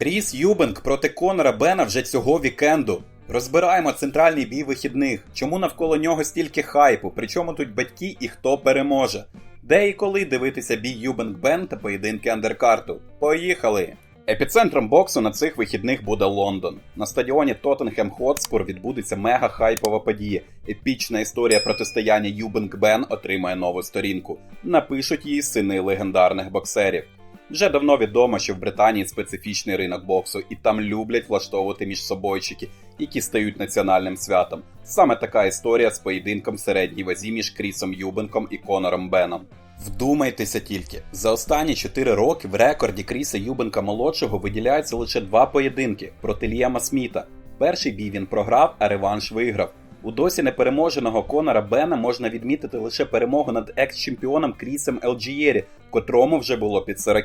Кріс Юбенк проти Конора Бена вже цього вікенду. Розбираємо центральний бій вихідних. Чому навколо нього стільки хайпу? Причому тут батьки і хто переможе? Де і коли дивитися бій Юбенк Бен та поєдинки андеркарту? Поїхали! Епіцентром боксу на цих вихідних буде Лондон. На стадіоні Тоттенхем Хотспур відбудеться мега хайпова подія. Епічна історія протистояння Юбенк Бен отримає нову сторінку. Напишуть її сини легендарних боксерів. Вже давно відомо, що в Британії специфічний ринок боксу, і там люблять влаштовувати між собойчики, які стають національним святом. Саме така історія з поєдинком в середній вазі між Крісом Юбенком і Конором Беном. Вдумайтеся тільки, за останні 4 роки в рекорді Кріса Юбенка молодшого виділяються лише два поєдинки проти Ліама Сміта. Перший бій він програв, а реванш виграв. У досі непереможеного Конора Бена можна відмітити лише перемогу над екс-чемпіоном Крісом Елджієрі, котрому вже було під 40.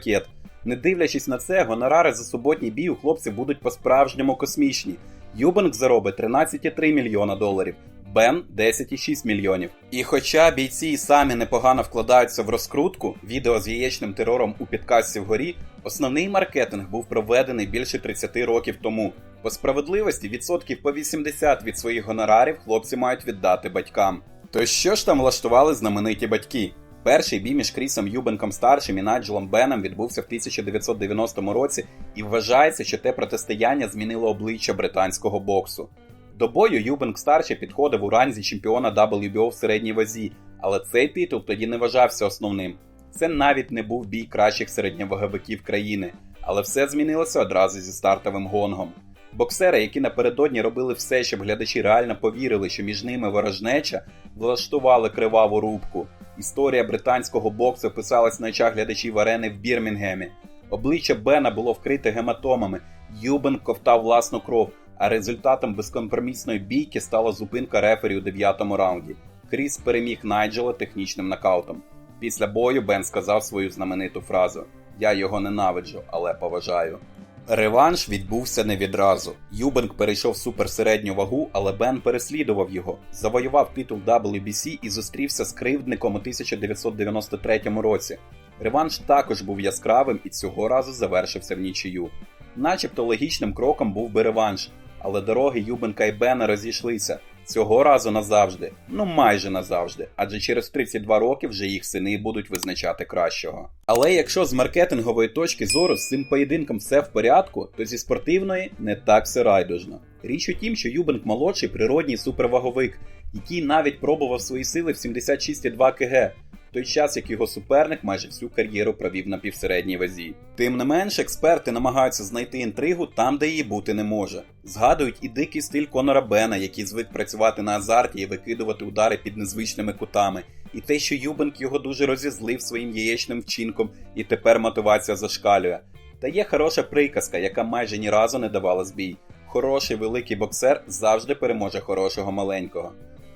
Не дивлячись на це, гонорари за суботній бій у хлопців будуть по-справжньому космічні. Юбенк заробить 13,3 мільйона доларів, Бен 10,6 мільйонів. І хоча бійці і самі непогано вкладаються в розкрутку, відео з яєчним терором у підкасті вгорі, основний маркетинг був проведений більше 30 років тому. По справедливості відсотків по 80 від своїх гонорарів хлопці мають віддати батькам. То що ж там влаштували знамениті батьки? Перший бій між Крісом Юбенком старшим і Найджелом Беном відбувся в 1990 році, і вважається, що те протистояння змінило обличчя британського боксу. До бою Юбенк старший підходив у ранзі чемпіона WBO в середній вазі, але цей титул тоді не вважався основним. Це навіть не був бій кращих середньоваговиків країни, але все змінилося одразу зі стартовим гонгом. Боксери, які напередодні робили все, щоб глядачі реально повірили, що між ними ворожнеча, влаштували криваву рубку. Історія британського боксу писалась на очах глядачів арени в Бірмінгемі. Обличчя Бена було вкрите гематомами, Юбен ковтав власну кров, а результатом безкомпромісної бійки стала зупинка рефері у дев'ятому раунді. Кріс переміг Найджела технічним нокаутом. Після бою Бен сказав свою знамениту фразу: Я його ненавиджу, але поважаю. Реванш відбувся не відразу. Юбенк перейшов суперсередню вагу, але Бен переслідував його, завоював титул WBC і зустрівся з кривдником у 1993 році. Реванш також був яскравим і цього разу завершився в нічию. Начебто логічним кроком був би реванш, але дороги Юбенка і Бена розійшлися. Цього разу назавжди, ну майже назавжди, адже через 32 роки вже їх сини будуть визначати кращого. Але якщо з маркетингової точки зору з цим поєдинком все в порядку, то зі спортивної не так все райдужно. Річ у тім, що Юбенк молодший природній суперваговик, який навіть пробував свої сили в 76,2 кг, той час як його суперник майже всю кар'єру провів на півсередній вазі. Тим не менш, експерти намагаються знайти інтригу там, де її бути не може. Згадують і дикий стиль Конора Бена, який звик працювати на азарті і викидувати удари під незвичними кутами, і те, що Юбенк його дуже розізлив своїм яєчним вчинком, і тепер мотивація зашкалює. Та є хороша приказка, яка майже ні разу не давала збій. Хороший великий боксер завжди переможе хорошого маленького.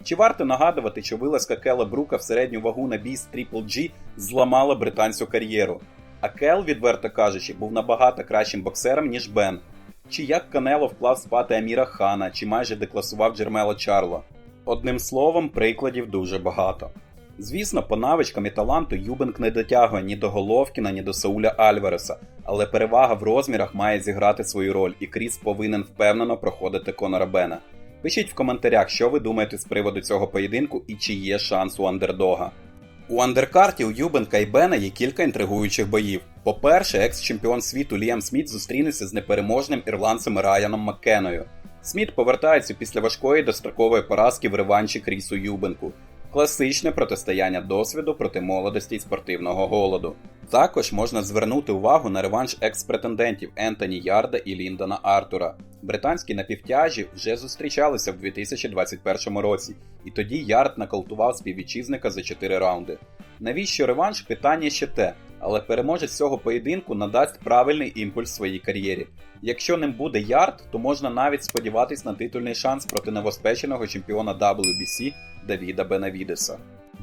Чи варто нагадувати, що вилазка Кела Брука в середню вагу на бій з Triple G зламала британську кар'єру? А Кел, відверто кажучи, був набагато кращим боксером, ніж Бен. Чи як Канело вклав спати Аміра Хана, чи майже декласував Джермела Чарло. Одним словом, прикладів дуже багато. Звісно, по навичкам і таланту Юбенк не дотягує ні до Головкіна, ні до Сауля Альвареса, але перевага в розмірах має зіграти свою роль, і Кріс повинен впевнено проходити Конора Бена. Пишіть в коментарях, що ви думаєте з приводу цього поєдинку і чи є шанс у андердога. У андеркарті у Юбенка і Бена є кілька інтригуючих боїв. По-перше, екс-чемпіон світу Ліам Сміт зустрінеться з непереможним ірландцем Раяном Маккеною. Сміт повертається після важкої дострокової поразки в реванші Крісу Юбенку. Класичне протистояння досвіду проти молодості й спортивного голоду. Також можна звернути увагу на реванш екс-претендентів Ентоні Ярда і Ліндона Артура. Британські напівтяжі вже зустрічалися в 2021 році, і тоді Ярд наколтував співвітчизника за 4 раунди. Навіщо реванш? Питання ще те, але переможець цього поєдинку надасть правильний імпульс своїй кар'єрі. Якщо ним буде Ярд, то можна навіть сподіватись на титульний шанс проти новоспеченого чемпіона WBC Давіда Бенавідеса.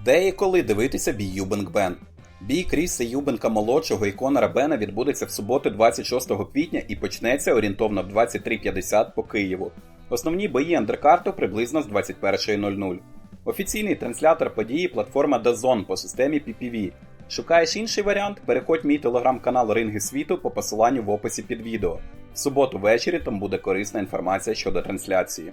Де і коли дивитися бій Юбенк Бен? Бій Кріса Юбенка молодшого і Конора Бена відбудеться в суботу 26 квітня і почнеться орієнтовно в 23.50 по Києву. Основні бої андеркарту приблизно з 21.00. Офіційний транслятор події платформа DAZN по системі PPV. Шукаєш інший варіант? Переходь мій телеграм-канал Ринги світу по посиланню в описі під відео. В суботу ввечері там буде корисна інформація щодо трансляції.